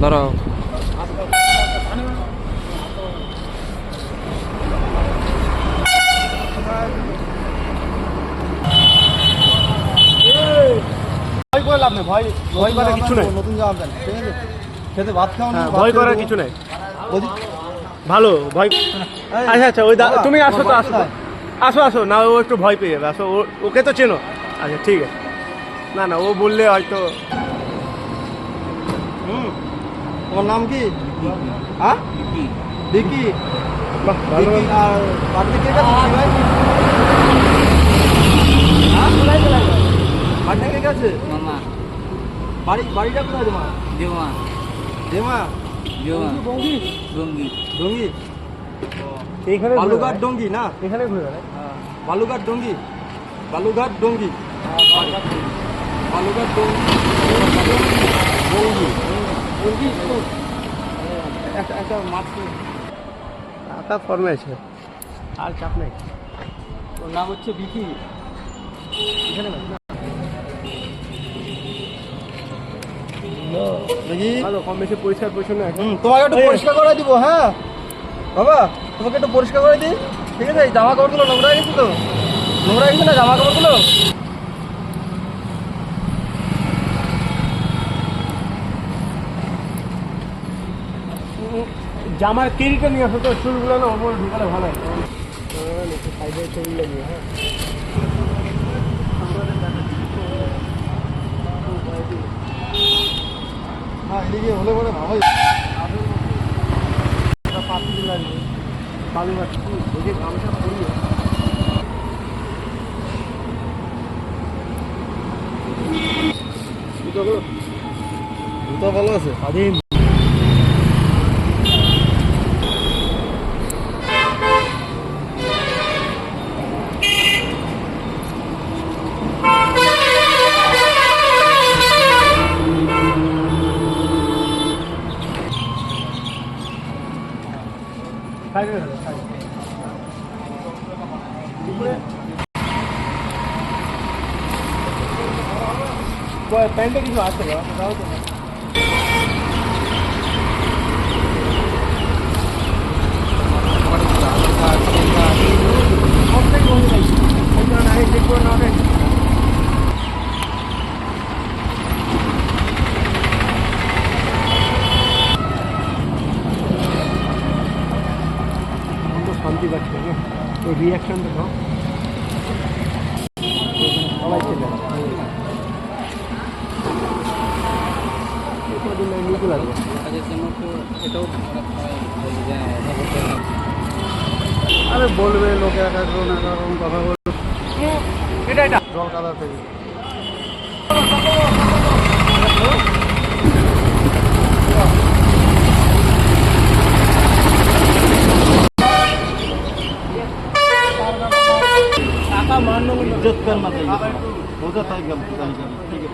ধরো ভয় করে লাভ নেই ভয় ভয় করার কিছু নেই। নতুন জামা প্যান্ট ঠিক আছে? খেতে ভাত খাও হ্যাঁ, ভয় করার কিছু নেই। ভালো ভয় আচ্ছা আচ্ছা ওই তুমি আসো তো আসো আসো আসো না ও একটু ভয় পেয়ে যাবে। আসো ও- ওকে তো চেনো। আচ্ছা ঠিক আছে। না না ও বললে হয়তো তোমার নাম কি? হ্যাঁ? বিকি বাহ, ভালো বিকি আর বাড়িতে কে গেছে ভাই হ্যাঁ? বাড়িতে কে গেছে মামা। বাড়ি বাড়িটা কোথায় তোমার? দেওয়া। দেমা দেওয়া। ডঙ্গি ডঙ্গি ডঙ্গি? এইখানে বালুঘাট। ডঙ্গি না? এখানে ঘুরে বেড়ায়। বালুঘাট ডঙ্গি? বালুঘাট ডঙ্গি? বালুঘাট ডঙ্গি। ডঙ্গি। একটা মাছ ফর্মে আছে। আর চাপ নেই। ওর নাম হচ্ছে বিকি। এখানে ভালো কম বেশি পরিষ্কার পরিচ্ছন্ন তোমাকে একটু পরিষ্কার করে দিব হ্যাঁ? বাবা তোমাকে একটু পরিষ্কার করে দিই। ঠিক আছে জামা কাপড়গুলো নোংরা গেছে তো? নোংরা গেছে না জামা কাপড়গুলো? জামার কেরিটা নিয়ে আসো তো চুলগুলো না ওপরে ঢুকালে ভালো হয়। এদিকে হলে পরে ভালোই পাতি লাগবে বালু গাছ ওই যে গামছা পরিয়ে। জুতো ভালো আছে? স্বাধীন প্যান্টে কিছু আছে বাবা দাও তো শান্তি হয় যে এটা করতে হবে। আরে বলবে লোকে এক এক রকম এক এক রকম কথা বলবে এটা এটা জল কাদা থেকে इज्जत करना चाहिए होता था गलती कहीं कहीं ठीक है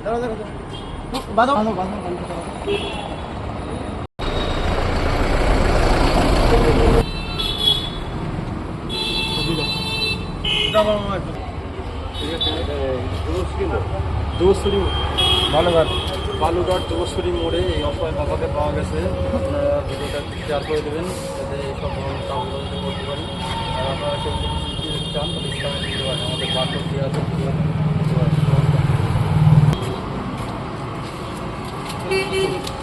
দাঁড়া দাঁড়া বাঁধো বাঁধো বাঁধো দোসরি বালুঘাট বালুঘাট মোড়ে এই অসহায় বাবাকে পাওয়া গেছে। আপনারা ভিডিওটা শেয়ার করে দেবেন, যাতে এইসব ধরনের কাজগুলো করতে পারি। আর আপনারা কেউ যদি চান, তাহলে ইসলামের আমাদের বাটন দেওয়া আছে ভিডিও আছে